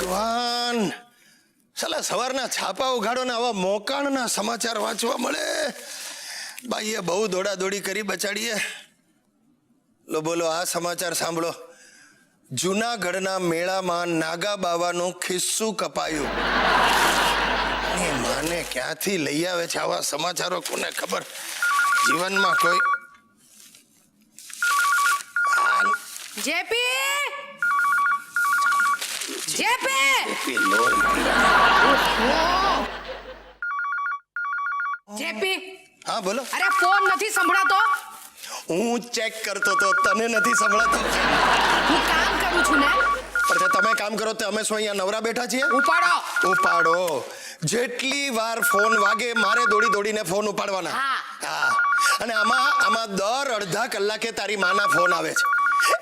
ભગવાન. સલા, સવારના છાપા ઉઘાડો ને આવા મોકાણના સમાચાર વાંચવા મળે. બાઈએ બહુ દોડાદોડી કરી બચાડીએ. લો, બોલો, આ સમાચાર સાંભળો. જુનાગઢના મેળામાં નાગા બાવાનું ખિસ્સું કપાયું. માને ક્યાંથી લઈ આવે છે આવા સમાચારો, કોને ખબર? જીવનમાં કોઈ. જેપી! પેલો જેપી હા બોલો. અરે ફોન નથી સંભળાતો? હું ચેક કરતો તો તને નથી સંભળાતો. હું કામ કરું છું ને? પણ તમે કામ કરો તો અમે શું અહીંયા નવરા બેઠા છીએ? ઉપાડો. ઉપાડો. જેટલી વાર ફોન વાગે મારે દોડી દોડીને ફોન ઉપાડવાના. હા. અને આમાં આમાં દર અડધા કલાકે તારી માના ફોન આવે છે.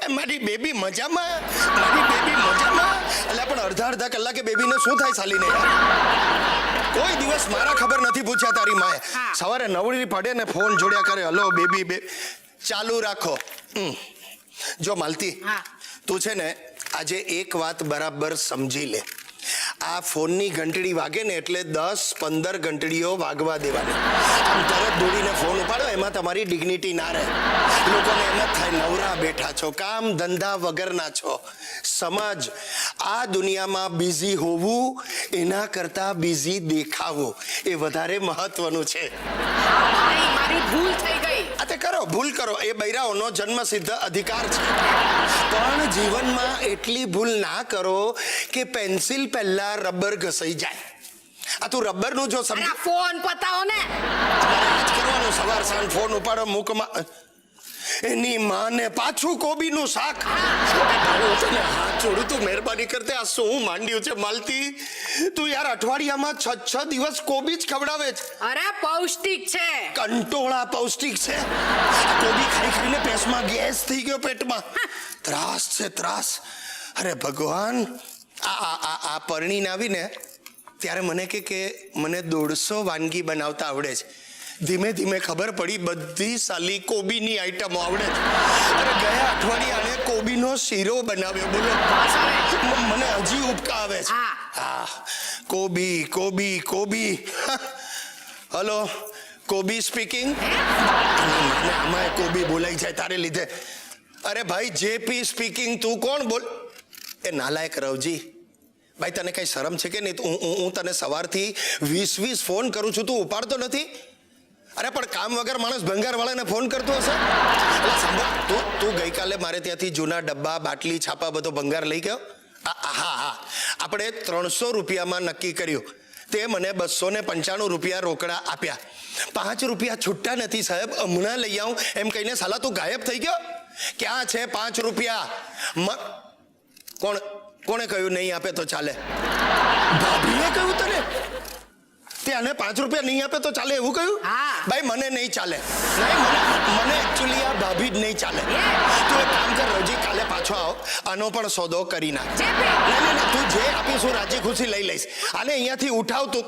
મારી બેબી મજામાં? મારી બેબી મજામાં? એટલે પણ અડધા અડધા કલાકે બેબીને શું થાય સાલીને? કોઈ દિવસ મારા ખબર નથી પૂછ્યા તારી માએ. સવારે નવડી પડે ને ફોન જોડ્યા કરે હલો બેબી બે ચાલુ રાખો. જો માલતી તું છે ને આજે એક વાત બરાબર સમજી લે. આ ફોનની ઘંટડી વાગે ને એટલે દસ, પંદર ઘંટડીઓ વાગવા દેવાની. આમ તરત દોડીને ફોન ઉપાડો, એમાં તમારી ડિગ્નિટી ના રહે. લોકોને એમ જ થાય, નવરા બેઠા છો, કામ ધંધા વગરના છો. સમાજ, આ દુનિયામાં બિઝી હોવું, એના કરતા બિઝી દેખાવું, એ વધારે મહત્વનું છે. મારી ભૂલ થઈ કરો ભૂલ કરો. એ બૈરાઓનો જન્મસિદ્ધ અધિકાર છે. પણ જીવનમાં એટલી ભૂલ ના કરો કે પેન્સિલ પહેલા રબર ઘસાઈ જાય. આ તું રબરનું જો સમજ ફોન પતાવો ને. કરવાનું. સવાર સાંજ ફોન ઉપાડો મૂકમાં એની માને પાછું કોબીનું શાક. તને હાથ જોડું તું મહેરબાની કરતે આ શું માંડ્યું છે માલતી? તું યાર અઠવાડિયામાં છ છ દિવસ કોબી જ ખવડાવે છે. અરે પૌષ્ટિક છે. કંટોળા પૌષ્ટિક છે. કોબી ખાઈ ખાઈને પેટમાં ગેસ થઈ ગયો પેટમાં. ત્રાસ છે ત્રાસ. અરે ભગવાન આ આ આ પરણીને આવીને ત્યારે મને કે કે મને દોઢસો વાનગી બનાવતા આવડે છે. ધીમે ધીમે ખબર પડી બધી સાલી કોબીની આઈટમો આવડે અરે ગયા અઠવાડિયે કોબીનો શીરો બનાવ્યો બોલો. મને હજી ઉપકા આવે છે. હા. કોબી કોબી કોબી. હલો કોબી સ્પીકિંગ? આમાં કોબી બોલાઈ જાય તારે લીધે. અરે ભાઈ જેપી સ્પીકિંગ તું કોણ બોલ? એ નાલાયક રવજી. ભાઈ તને કઈ શરમ છે કે નહીં? હું- હું તને સવારથી વીસ વીસ ફોન કરું છું તું ઉપાડતો નથી? અરે, પણ કામ વગર માણસ ભંગારવાળાને ફોન કરતો હશે? એટલે સાંભળ, તું તું ગઈકાલે મારે ત્યાંથી જૂના ડબ્બા, બાટલી, છાપા બધો ભંગાર લઈ ગયો? હા હા. આપણે ત્રણસો રૂપિયામાં નક્કી કર્યું. તે મને બસો ને પંચાણું રૂપિયા રોકડા આપ્યા. પાંચ રૂપિયા છૂટતા નથી સાહેબ, હમણાં લઈ આવું. એમ કહીને, સાલા, તું ગાયબ થઈ ગયો? ક્યાં છે પાંચ રૂપિયા? કોણ, કોણે કહ્યું, નહીં આપે તો ચાલે. ભાભીએ કહ્યું તને? તે આને પાંચ રૂપિયા નહીં આપે તો ચાલે એવું કહ્યું? હા. ભાઈ મને નહીં ચાલે. નહીં મને મને એકચ્યુઅલી આ ભાભી જ નહીં ચાલે. તું એક કામ કર રોજી કાલે પાછો આવ. આનો પણ સોદો કરી નાખ. તું જે આપીશ રાજી ખુશી લઈ લઈશ. આને અહીંયાથી ઉઠાવ તું.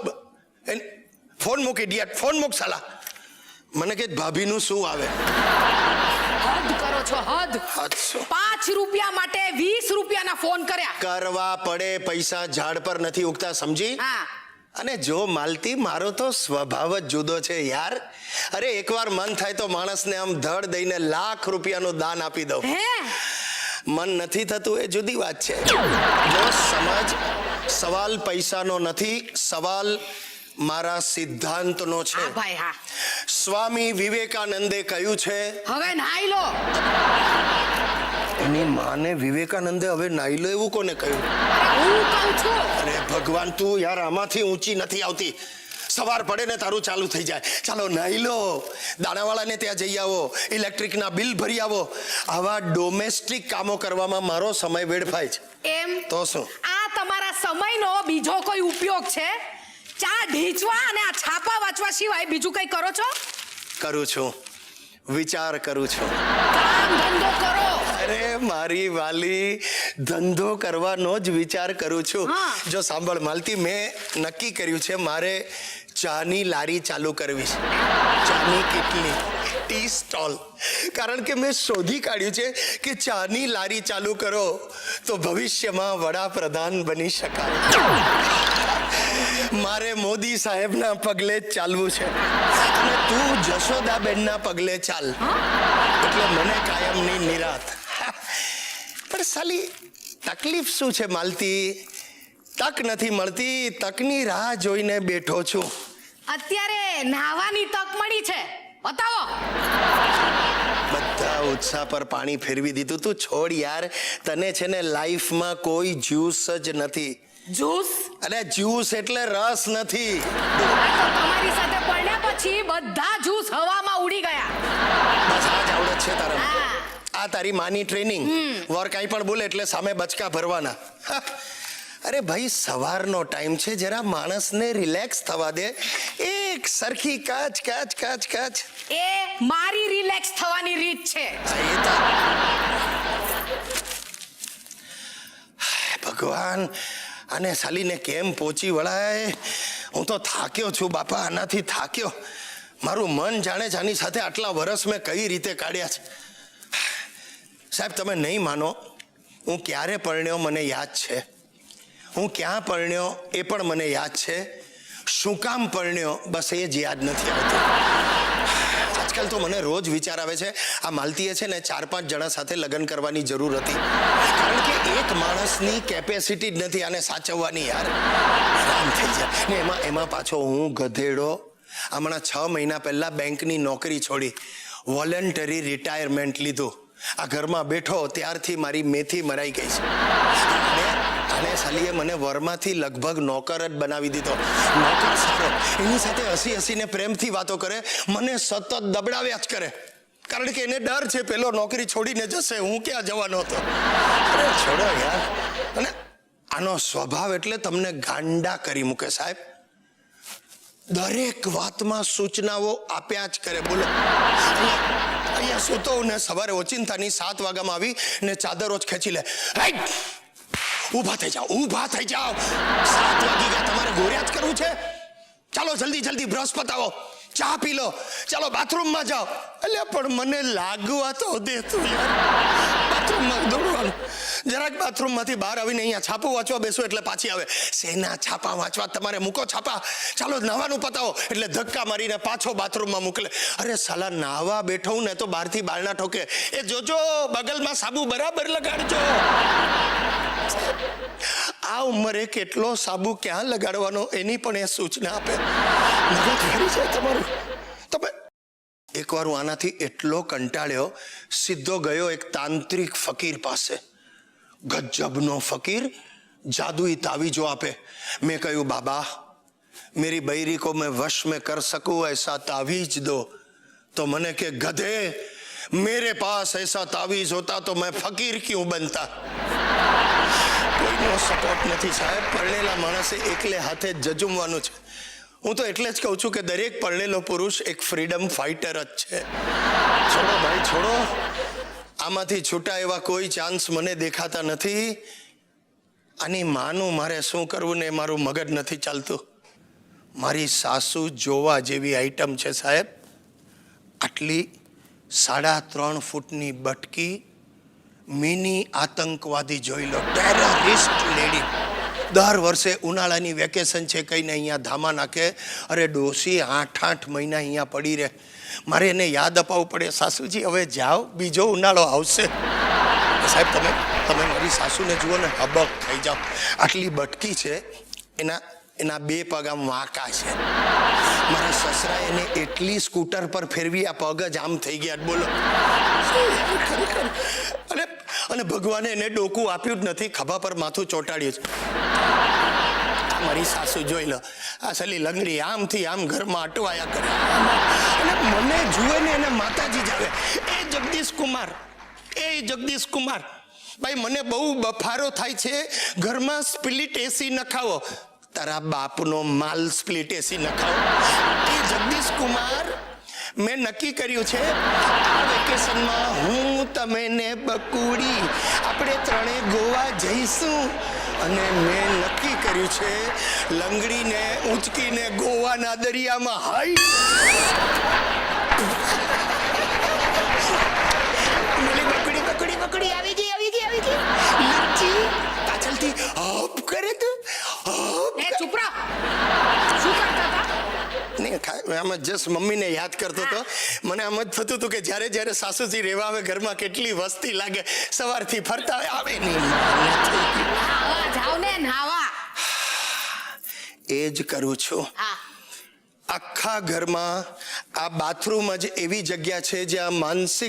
ફોન મૂકી ડિયા ફોન મૂક સાલા. મને કે ભાભીનું શું આવે? હદ કરો છો હદ. પાંચ રૂપિયા માટે વીસ રૂપિયાના ફોન કર્યા. કરવા પડે પૈસા ઝાડ પર નથી ઉગતા સમજી? હા. અને જો માલતી મારો તો સ્વભાવ જ જુદો છે યાર. અરે એકવાર મન થાય તો માણસને આમ ધડ દઈને લાખ રૂપિયાનું દાન આપી દઉં. મન નથી થતું એ જુદી વાત છે. જો સમાજ સવાલ પૈસાનો નથી સવાલ મારા સિદ્ધાંતનો છે. ભાઈ હા. સ્વામી વિવેકાનંદે કહ્યું છે હવે નાઈ લો. એની માને વિવેકાનંદે હવે નાઈ લો એવું કોને કહ્યું? હું કહું છું. અરે ભગવાન તું યાર આમાંથી ઊંચી નથી આવતી. સવાર પડે ને તારું ચાલુ થઈ જાય. ચાલો નાહી લો. દાણાવાળાને ત્યાં જઈ આવો. ઇલેક્ટ્રિકના બિલ ભરી આવો. આવા ડોમેસ્ટિક કામો કરવામાં મારો સમય વેડફાય છે. એમ? તો શું? આ તમારા સમયનો બીજો કોઈ ઉપયોગ છે? ચા ઢીંચવા અને આ છાપા વાંચવા સિવાય બીજું કંઈ કરો છો? કરું છું. વિચાર કરું છું. ધંધો કરો. અરે મારી વાલી ધંધો કરવાનો જ વિચાર કરું છું. જો સાંભળ માલતી મેં નક્કી કર્યું છે મારે ચાની લારી ચાલુ કરવી છે. ચાની કેટલી ટી સ્ટોલ. કારણ કે મેં શોધી કાઢ્યું છે કે ચાની લારી ચાલુ કરો તો ભવિષ્યમાં વડાપ્રધાન બની શકાય. મારે મોદી સાહેબના પગલે જ ચાલવું છે. અને તું જશોદાબેનના પગલે ચાલ. એટલે મને કાયમની નિરાત. પણ સાલી તકલીફ શું છે માલતી? તક નથી મળતી તકની રાહ જોઈને બેઠો છું. અત્યારે નાહવાની તક મળી છે. બતાવો. બધા ઉત્સાહ પર પાણી ફેરવી દીધું તું. છોડ યાર તને છે ને લાઈફમાં કોઈ જ્યુસ જ નથી. જ્યુસ? અરે જ્યુસ એટલે રસ નથી. તમારી સાથે પડ્યા પછી બધા જ્યુસ હવામાં ઉડી ગયા. બસ આ જ આવડત છે તારા આ તારી માની ટ્રેનિંગ. વર કાંઈ પણ બોલે એટલે સામે બચકા ભરવાના. અરે ભાઈ સવારનો ટાઈમ છે જરા માણસને રિલેક્સ થવા દે. એક સરખી કાચ કાચ કાચ કાચ. એ મારી રિલેક્સ થવાની રીત છે. ભગવાન આને સાલીને કેમ પહોંચી વળાય? હું તો થાક્યો છું બાપા, આનાથી થાક્યો. મારું મન જાણે આની સાથે આટલા વર્ષ મેં કઈ રીતે કાઢ્યા છે? સાહેબ, તમે નહીં માનો, હું ક્યારે પરણ્યો મને યાદ છે? હું ક્યાં પરણ્યો એ પણ મને યાદ છે? શું કામ પરણ્યો? બસ એ જ યાદ નથી આવતું. આજકાલ તો મને રોજ વિચાર આવે છે, આ માલતીએ છે ને ચાર પાંચ જણા સાથે લગ્ન કરવાની જરૂર હતી. કારણ કે એક માણસની કેપેસિટી જ નથી આને સાચવવાની યાર. આરામ થઈ જાય. ને એમાં એમાં પાછો હું ગધેડો હમણાં છ મહિના પહેલાં બેંકની નોકરી છોડી વોલેન્ટરી રિટાયરમેન્ટ લીધું. આ ઘરમાં બેઠો ત્યારથી મારી મેથી મરાઈ ગઈ છે. આને સાલીએ મને વરમાંથી લગભગ નોકર જ બનાવી દીધો. નોકર સારો. એની સાથે હસી હસીને પ્રેમથી વાતો કરે. મને સતત દબડાવ્યા જ કરે. કારણ કે એને ડર છે પેલો નોકરી છોડીને જશે. હું ક્યાં જવાનો હતો? અરે છોડો યાર. અને આનો સ્વભાવ એટલે તમને ગાંડા કરી મૂકે સાહેબ. દરેક વાતમાં સૂચનાઓ આપ્યા જ કરે. બોલો. અહીંયા સૂતો ને સવારે ઓચિંતાની સાત વાગ્યામાં આવી ને ચાદરો જ ખેંચી લે. રાઈટ ઊભા થઈ જાઓ, ઊભા થઈ જાઓ. સાત વાગી ગયા, તમારે ગોર્યા જ કરવું છે? ચાલો જલ્દી જલ્દી બ્રશ પતાવો. ચા પી લો. ચાલો બાથરૂમમાં જાઓ. એટલે પણ મને લાગવા તો દે તું યાર. બાથરૂમમાં દોડવાનું. જરાક બાથરૂમમાંથી બહાર આવીને અહીંયા છાપું વાંચવા બેસો એટલે પાછી આવે. શેના છાપા વાંચવા? તમારે મૂકો છાપા. ચાલો નાવાનું પતાવો. એટલે ધક્કા મારીને પાછો બાથરૂમમાં મોકલે. અરે સાલા નાવા બેઠો ને તો બહારથી બારણા ઠોકે. એ જોજો, બગલમાં સાબુ બરાબર લગાડજો. આ ઉંમરે કેટલો સાબુ ક્યાં લગાડવાનો એની પણ એ સૂચના આપે મગજ ફરી જાય તમારું તમે એકવાર હું આનાથી એટલો કંટાળ્યો સીધો ગયો એક તાંત્રિક ફકીર પાસે ગજબનો ફકીર જાદુઈ તાવીજો આપે મેં કહ્યું બાબા मेरी बैरी को मैं वश में कर सकूं ऐसा तावीज दो तो મને કે ગધે मेरे पास ऐसा तावीज होता तो मैं फकीर क्यों बनता કોઈનો સપોર્ટ નથી, સાહેબ. પરણેલા માણસે એકલે હાથે જજુમવાનું છે. હું તો એટલે જ કહું છું કે દરેક પરણેલો પુરુષ એક ફ્રીડમ ફાઇટર જ છે. છોડો ભાઈ, છોડો. આમાંથી છૂટા એવા કોઈ ચાન્સ મને દેખાતા નથી. આની માનું મારે શું કરવું ને મારું મગજ નથી ચાલતું. મારી સાસુ જોવા જેવી આઈટમ છે, સાહેબ. આટલી સાડા ત્રણ ફૂટની બટકી મિની આતંકવાદી જોઈ લો. ટેરરિસ્ટ લેડી દર વર્ષે ઉનાળાની વેકેશન છે કહીને અહીંયા ધામા નાખે. અરે ડોસી આઠ આઠ મહિના અહીંયા પડી રહે. મારે એને યાદ અપાવવું પડે. સાસુજી, હવે જાઓ, બીજો ઉનાળો આવશે. સાહેબ, તમે તમે મારી સાસુને જુઓ ને, હબક થઈ જાઓ. આટલી બટકી છે, એના એના બે પગ આમ વાંકા છે. મારા સસરા એને એટલી સ્કૂટર પર ફેરવી, આ પગ જ આમ થઈ ગયા. બોલો. ખરેખર. અને ભગવાને એને ડોકું આપ્યું જ નથી, ખભા પર માથું ચોંટાડ્યું છે. મારી સાસુ જોઈ લો, આ સલી લંગડી આમથી આમ ઘરમાં અટવાયા કરે. અને મને જુએ ને એને માતાજી જાવે એ જગદીશ કુમાર, એ જગદીશ કુમાર, ભાઈ મને બહુ બફારો થાય છે, ઘરમાં સ્પ્લિટ એસી નખાવો. તારા બાપનો માલ સ્પ્લિટ એસી નખાવો. એ જગદીશ કુમાર મેં નક્કી કર્યું છે, આ વેકેશનમાં હું તમે ને બકુડી. આપણે ત્રણે ગોવા જઈશું. અને મેં નક્કી કર્યું છે, લંગડીને ઊંચકીને ગોવાના દરિયામાં હાઈ. બકડી બકડી બકડી, આવી ગઈ આવી ગઈ આવી ગઈ. લચ્છી પાછળથી હપ કરે તું હપ એ ચૂપ રહો શું કરતા હતા ખા- જસ્ટ મમ્મીને યાદ કરતો હતો. મને આમ જ થતું હતું કે જ્યારે જ્યારે સાસુજી રહેવા આવે ઘરમાં કેટલી વસ્તી લાગે સવારથી ફરતા આવે નહીં. એ જ કરું છું. આખા ઘરમાં આ બાથરૂમ જ એવી જગ્યા છે જ્યાં માનસિક